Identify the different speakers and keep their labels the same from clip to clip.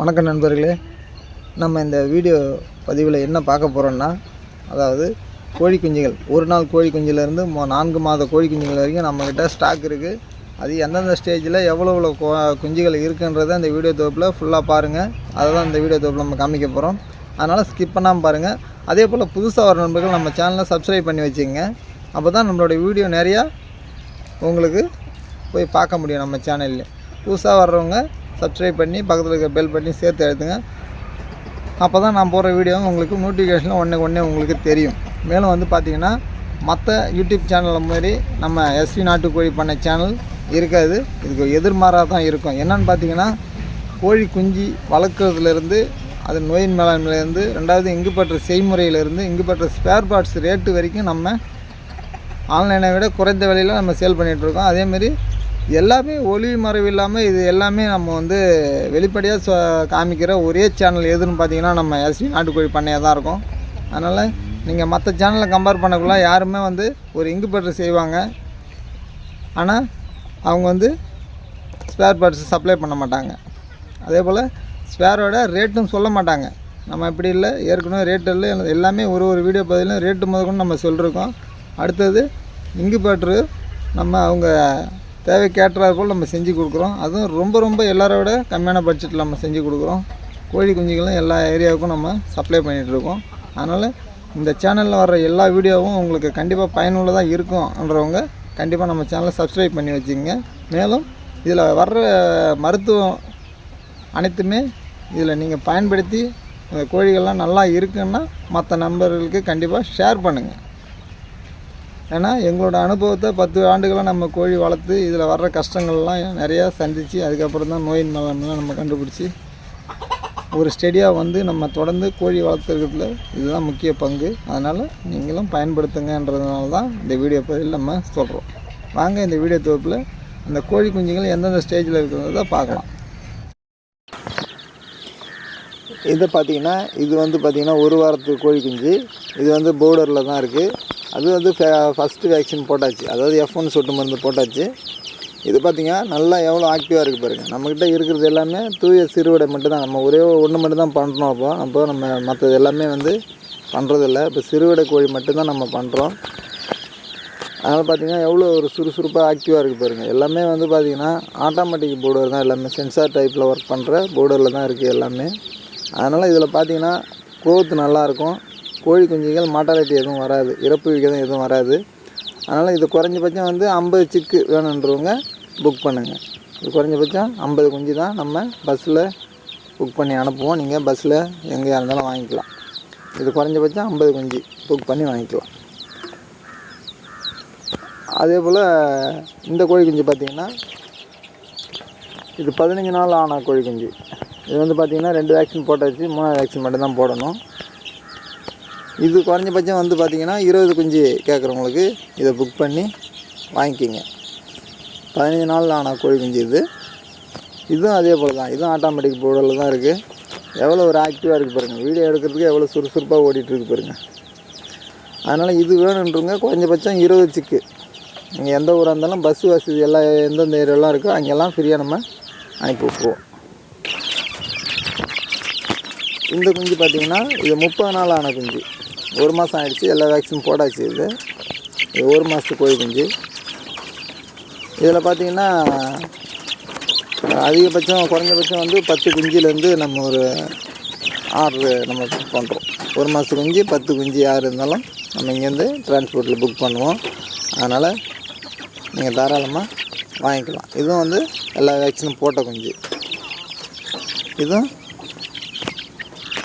Speaker 1: வணக்கம் நண்பர்களே. நம்ம இந்த வீடியோ பதிவில் என்ன பார்க்க போகிறோன்னா அதாவது கோழி குஞ்சுகள். ஒரு நாள் கோழி குஞ்சிலேருந்து நான்கு மாத கோழி குஞ்சுகள் வரைக்கும் நம்மக்கிட்ட ஸ்டாக் இருக்குது அது எந்தெந்த ஸ்டேஜில் எவ்வளோ எவ்வளோ கோ குஞ்சுகள் இருக்குன்றதை அந்த வீடியோ தொகுப்பில் ஃபுல்லாக பாருங்கள் அதை தான் இந்த வீடியோ தொகுப்பில் நம்ம காமிக்க போகிறோம் அதனால் ஸ்கிப் பண்ணாமல் பாருங்கள் அதே போல் புதுசாக வர நண்பர்கள் நம்ம சேனலை சப்ஸ்கிரைப் பண்ணி வச்சுங்க அப்போ தான் நம்மளோட வீடியோ நிறையா உங்களுக்கு போய் பார்க்க முடியும் நம்ம சேனல்ல புதுசாக வர்றவங்க சப்ஸ்கிரைப் பண்ணி பக்கத்தில் இருக்கிற பெல் பண்ணி சேர்த்து எழுதுங்க அப்போ தான் நான் போடுற வீடியோ உங்களுக்கு நோட்டிஃபிகேஷனில் ஒன்றே ஒன்றே உங்களுக்கு தெரியும். மேலும் வந்து பார்த்திங்கன்னா மற்ற யூடியூப் சேனல் மாதிரி நம்ம எஸ்வி நாட்டுக்கோழி பண்ண சேனல் இருக்காது. இதுக்கு எதிர்மாறாக தான் இருக்கும். என்னென்னு பார்த்தீங்கன்னா கோழி குஞ்சு வளர்க்குறதுலேருந்து அது நோயின் மேலாண்மையிலேருந்து ரெண்டாவது இங்கு பெற்ற செய்முறையிலேருந்து இங்கு பெற்ற ஸ்பேர் பார்ட்ஸ் ரேட்டு வரைக்கும் நம்ம ஆன்லைனை விட குறைந்த விலையில் நம்ம சேல் பண்ணிகிட்ருக்கோம் அதேமாரி எல்லாமே ஒளி மறைவு இல்லாமல் இது எல்லாமே நம்ம வந்து வெளிப்படையாக சொ காமிக்கிற ஒரே சேனல் எதுன்னு பார்த்தீங்கன்னா நம்ம எஸ்வி நாட்டுக்கோழி பண்ணையாக தான் இருக்கும். அதனால் நீங்கள் மற்ற சேனலை கம்பேர் பண்ணக்குள்ள யாருமே வந்து ஒரு இங்கு செய்வாங்க. ஆனால் அவங்க வந்து ஸ்பேர் பார்ட்ஸ் சப்ளை பண்ண மாட்டாங்க. அதே போல் ஸ்பேரோட ரேட்டும் சொல்ல மாட்டாங்க. நம்ம இப்படி இல்லை ஏற்கனவே ரேட் இல்லை எல்லாமே ஒரு ஒரு வீடியோ பதிலும் ரேட்டு முதற்கொண்டு நம்ம சொல்லியிருக்கோம் அடுத்தது இங்குபேட்ரு நம்ம அவங்க தேவைக்கேற்றாற் போல் நம்ம செஞ்சு கொடுக்குறோம். அதுவும் ரொம்ப ரொம்ப எல்லாரை விட கம்மியான பட்ஜெட்டில் நம்ம செஞ்சு கொடுக்குறோம். கோழி குஞ்சுகளும் எல்லா ஏரியாவுக்கும் நம்ம சப்ளை பண்ணிகிட்ருக்கோம் அதனால் இந்த சேனலில் வர்ற எல்லா வீடியோவும் உங்களுக்கு கண்டிப்பாக பயனுள்ளதாக இருக்கும்ன்றவங்க கண்டிப்பாக நம்ம சேனலை சப்ஸ்கிரைப் பண்ணி வச்சுக்கோங்க. மேலும் இதில் வர்ற மருத்துவம் அனைத்துமே இதில் நீங்கள் பயன்படுத்தி இந்த கோழிகள்லாம் நல்லா இருக்குன்னா மற்ற நண்பர்களுக்கு கண்டிப்பாக ஷேர் பண்ணுங்கள் ஏன்னா எங்களோட அனுபவத்தை பத்து ஆண்டுகளாக நம்ம கோழி வளர்த்து இதில் வர்ற கஷ்டங்கள்லாம் நிறையா சந்தித்து அதுக்கப்புறம் தான் நோயின் மலம்லாம் நம்ம கண்டுபிடிச்சி ஒரு ஸ்டெடியாக வந்து நம்ம தொடர்ந்து கோழி வளர்த்துறதுல இதுதான் முக்கிய பங்கு. அதனால் நீங்களும் பயன்படுத்துங்கன்றதுனால தான் இந்த வீடியோ பதில் நம்ம சொல்கிறோம் வாங்க இந்த வீடியோ தொகுப்பில் அந்த கோழி குஞ்சுகள் எந்தெந்த ஸ்டேஜில் இருக்கிறத பார்க்கலாம். இது பார்த்தீங்கன்னா இது வந்து பார்த்திங்கன்னா ஒரு வாரத்துக்கு கோழி குஞ்சு. இது வந்து பவுடரில் தான் இருக்குது அது வந்து ஃபஸ்ட்டு வேக்சின் போட்டாச்சு. அதாவது எஃப் ஒன் சொட்டு மருந்து போட்டாச்சு. இது பார்த்தீங்கன்னா நல்லா எவ்வளோ ஆக்டிவாக இருக்குது பாருங்கள் நம்மக்கிட்ட இருக்கிறது எல்லாமே தூய சிறுவடை மட்டும்தான். நம்ம ஒரே ஒன்று மட்டும்தான் பண்ணுறோம் அப்போ. அப்போ நம்ம மற்றது எல்லாமே வந்து பண்ணுறதில்ல இப்போ சிறுவிடை கோழி மட்டும்தான் நம்ம பண்ணுறோம் அதனால் பார்த்தீங்கன்னா எவ்வளோ ஒரு சுறுசுறுப்பாக ஆக்டிவாக இருக்குது பாருங்கள் எல்லாமே வந்து பார்த்திங்கன்னா ஆட்டோமேட்டிக் போர்டர் தான். எல்லாமே சென்சார் டைப்பில் ஒர்க் பண்ணுற போர்டரில் தான் இருக்குது எல்லாமே. அதனால் இதில் பார்த்தீங்கன்னா growth நல்லாயிருக்கும். கோழி குஞ்சுகள் மாட்டாலிட்டி எதுவும் வராது. இறப்பு விகிதம் எதுவும் வராது. அதனால் இது குறைஞ்சபட்சம் வந்து ஐம்பது சிக்கு வேணுன்றவங்க புக் பண்ணுங்கள் இது குறைஞ்சபட்சம் ஐம்பது குஞ்சு தான் நம்ம பஸ்ஸில் புக் பண்ணி அனுப்புவோம். நீங்கள் பஸ்ஸில் எங்கேயா இருந்தாலும் வாங்கிக்கலாம். இது குறைஞ்சபட்சம் ஐம்பது குஞ்சு புக் பண்ணி வாங்கிக்கலாம். அதே போல் இந்த கோழி குஞ்சு பார்த்திங்கன்னா இது பதினஞ்சு நாள் ஆன கோழி குஞ்சு. இது வந்து பார்த்திங்கன்னா ரெண்டு வேக்சின் போட்டாச்சு. மூணாவது வேக்சின் மட்டும்தான் போடணும். இது குறைஞ்சபட்சம் வந்து பார்த்திங்கன்னா இருபது குஞ்சு கேட்குறவங்களுக்கு இதை புக் பண்ணி வாங்கிக்கிங்க. பதினஞ்சு நாள் ஆனால் கோழி குஞ்சு இது. இதுவும் அதே போல் தான் இதுவும் ஆட்டோமேட்டிக் போர்டில் தான் இருக்குது எவ்வளோ ஒரு ஆக்டிவாக இருக்குது பாருங்கள் வீடியோ எடுக்கிறதுக்கு எவ்வளோ சுறுசுறுப்பாக ஓடிட்டுருக்கு பாருங்கள் அதனால் இது வேணுன்றவங்க குறைஞ்சபட்சம் இருபது சிக்கு. நீங்கள் எந்த ஊராக இருந்தாலும் பஸ் வசதி எல்லாம் எந்தெந்த ஏரியாலாம் இருக்கோ அங்கெல்லாம் ஃப்ரீயாக நம்ம அனுப்பி விட்ருவோம் இந்த குஞ்சு பார்த்திங்கன்னா இது முப்பது நாள் ஆன குஞ்சு. ஒரு மாதம் ஆயிடுச்சு எல்லா வேக்சின் போட்டாச்சு இது. இது ஒரு மாதத்து கோழி குஞ்சு. இதில் பார்த்திங்கன்னா அதிகபட்சம் குறைஞ்சபட்சம் வந்து பத்து குஞ்சுலேருந்து நம்ம ஒரு ஆர்டரு நம்ம புக் பண்ணுறோம் ஒரு மாதத்து குஞ்சு பத்து குஞ்சு யார் இருந்தாலும் நம்ம இங்கேருந்து டிரான்ஸ்போர்ட்டில் புக் பண்ணுவோம். அதனால் நீங்கள் தாராளமாக வாங்கிக்கலாம். இதுவும் வந்து எல்லா வேக்சினும் போட்ட குஞ்சு. இதுவும்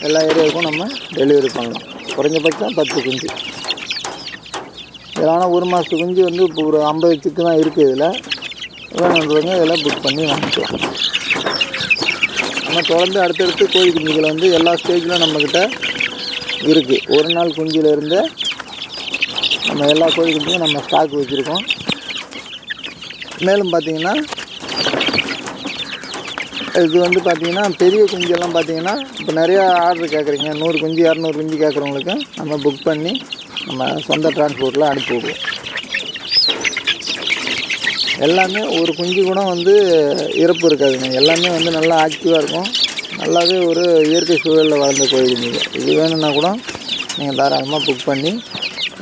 Speaker 1: எல்லா ஏரியாவுக்கும் நம்ம டெலிவரி பண்ணலாம். குறைஞ்சபட்சம் பத்து குஞ்சு. இதில் ஆனால் ஒரு மாதத்து குஞ்சு வந்து இப்போ ஒரு ஐம்பது சிக்கு தான் இருக்குது இதில். வேணுன்றவங்க இதெல்லாம் புக் பண்ணி வாங்கிக்கலாம். ஆனால் தொடர்ந்து அடுத்தடுத்து கோழி குஞ்சுகள் வந்து எல்லா ஸ்டேஜிலும் நம்மக்கிட்ட இருக்குது ஒரு நாள் குஞ்சிலேருந்து நம்ம எல்லா கோழி குஞ்சுக்கும் நம்ம ஸ்டாக் வச்சுருக்கோம். மேலும் பார்த்தீங்கன்னா இது வந்து பார்த்திங்கன்னா பெரிய குஞ்செல்லாம் பார்த்தீங்கன்னா இப்போ நிறையா ஆர்டர் கேட்குறீங்க நூறு குஞ்சு இரநூறு குஞ்சு கேட்குறவங்களுக்கு நம்ம புக் பண்ணி நம்ம சொந்த டிரான்ஸ்போர்ட்டில் அனுப்பி விடுவோம். எல்லாமே ஒரு குஞ்சு கூட வந்து இறப்பு இருக்காதுங்க. எல்லாமே வந்து நல்லா ஆக்டிவாக இருக்கும். நல்லாவே ஒரு இயற்கை சூழலில் வளர்ந்த கோயில் நீங்கள் இது வேணும்னா கூட நீங்கள் தாராளமாக புக் பண்ணி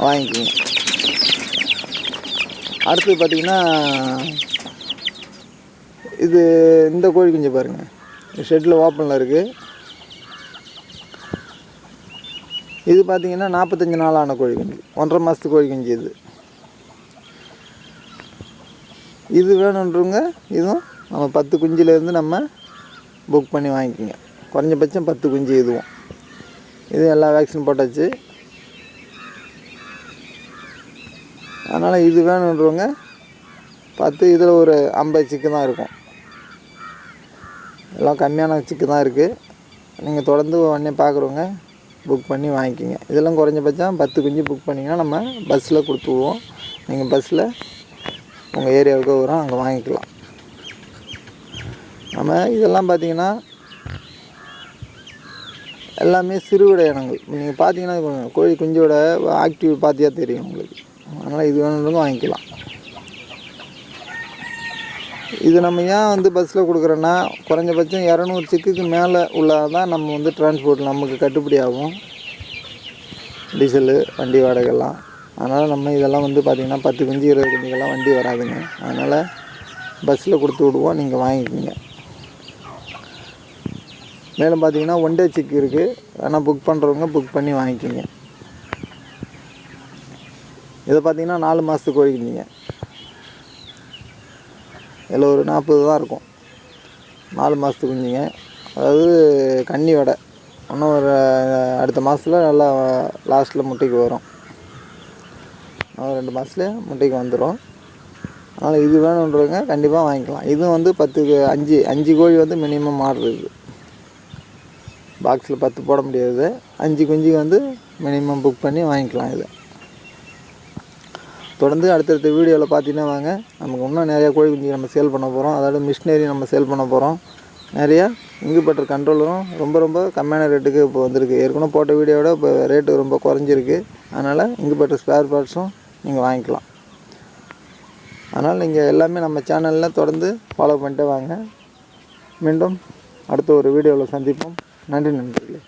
Speaker 1: வாங்கிக்கோங்க. அடுத்து பார்த்தீங்கன்னா இது இந்த கோழி குஞ்சு பாருங்கள் ஷெட்டில் ஓப்பனில் இருக்குது இது பார்த்தீங்கன்னா நாற்பத்தஞ்சு நாளான கோழி குஞ்சு. ஒன்றரை மாதத்து கோழி குஞ்சு இது. இது வேணுன்றவங்க இதுவும் நம்ம பத்து குஞ்சிலேருந்து நம்ம புக் பண்ணி வாங்கிக்கோங்க. குறைஞ்சபட்சம் பத்து குஞ்சு இதுவும். இது எல்லா வேக்சின் போட்டாச்சு. அதனால் இது வேணுன்றவங்க பத்து இதில் ஒரு ஐம்பது சிக்கு தான் இருக்கும். எல்லாம் கம்மியான சிக்கு தான் இருக்குது நீங்கள் தொடர்ந்து உடனே பார்க்குறவங்க புக் பண்ணி வாங்கிக்கிங்க. இதெல்லாம் குறைஞ்சபட்சம் பத்து குஞ்சு புக் பண்ணிங்கன்னா நம்ம பஸ்ஸில் கொடுத்துருவோம் நீங்கள் பஸ்ஸில் உங்கள் ஏரியாவுக்கு வரும் அங்கே வாங்கிக்கலாம். நம்ம இதெல்லாம் பார்த்தீங்கன்னா எல்லாமே சிறுவிட இனங்கள் நீங்கள் பார்த்தீங்கன்னா கோழி குஞ்சோட ஆக்டிவ் பார்த்தியா தெரியும் உங்களுக்கு. அதனால் இது வேணுன்றவங்க வாங்கிக்கலாம். இது நம்ம ஏன் வந்து பஸ்ஸில் கொடுக்குறோன்னா குறைஞ்சபட்சம் இரநூறு சிக்குக்கு மேலே உள்ளதான் நம்ம வந்து டிரான்ஸ்போர்ட் நமக்கு கட்டுப்படி ஆகும். டீசலு வண்டி வாடகைலாம். அதனால் நம்ம இதெல்லாம் வந்து பார்த்திங்கன்னா பத்து குஞ்சு இருபது குஞ்சுக்கெல்லாம் வண்டி வராதுங்க. அதனால் பஸ்ஸில் கொடுத்து விடுவோம் நீங்கள் வாங்கிக்கோங்க. மேலும் பார்த்தீங்கன்னா ஒன் டே சிக்கு இருக்குது வேணால் புக் பண்ணுறவங்க புக் பண்ணி வாங்கிக்கோங்க. இதை பார்த்தீங்கன்னா நாலு மாதத்துக்கு கோழி இதில் ஒரு நாற்பது தான் இருக்கும். நாலு மாதத்து குஞ்சுங்க. அதாவது கன்னி வடை. இன்னும் ஒரு அடுத்த மாதத்தில் நல்லா லாஸ்ட்டில் முட்டைக்கு வரும். இன்னும் ரெண்டு மாதத்துல முட்டைக்கு வந்துடும் அதனால் இது வேணுன்றவங்க கண்டிப்பாக வாங்கிக்கலாம். இதுவும் வந்து பத்துக்கு அஞ்சு அஞ்சு கோழி வந்து மினிமம் ஆர்டர் இருக்குது பாக்ஸில் பத்து போட முடியாது. அஞ்சு குஞ்சுக்கு வந்து மினிமம் புக் பண்ணி வாங்கிக்கலாம் இதை. தொடர்ந்து அடுத்தடுத்த வீடியோவில் பார்த்தீங்கன்னா வாங்க. நமக்கு இன்னும் நிறையா கோழி குஞ்சு நம்ம சேல் பண்ண போகிறோம் அதாவது மிஷினரி நம்ம சேல் பண்ண போகிறோம் நிறையா இங்குபட்டர் கண்ட்ரோலரும் ரொம்ப ரொம்ப கம்மியான ரேட்டுக்கு இப்போ வந்திருக்கு. ஏற்கனவே போட்ட வீடியோட இப்போ ரேட்டு ரொம்ப குறைஞ்சிருக்கு. அதனால் இங்குபட்டர் ஸ்பேர் பார்ட்ஸும் நீங்கள் வாங்கிக்கலாம். அதனால் நீங்கள் எல்லாமே நம்ம சேனலில் தொடர்ந்து ஃபாலோ பண்ணிட்டு வாங்க. மீண்டும் அடுத்த ஒரு வீடியோவில் சந்திப்போம். நன்றி நண்பர்களே.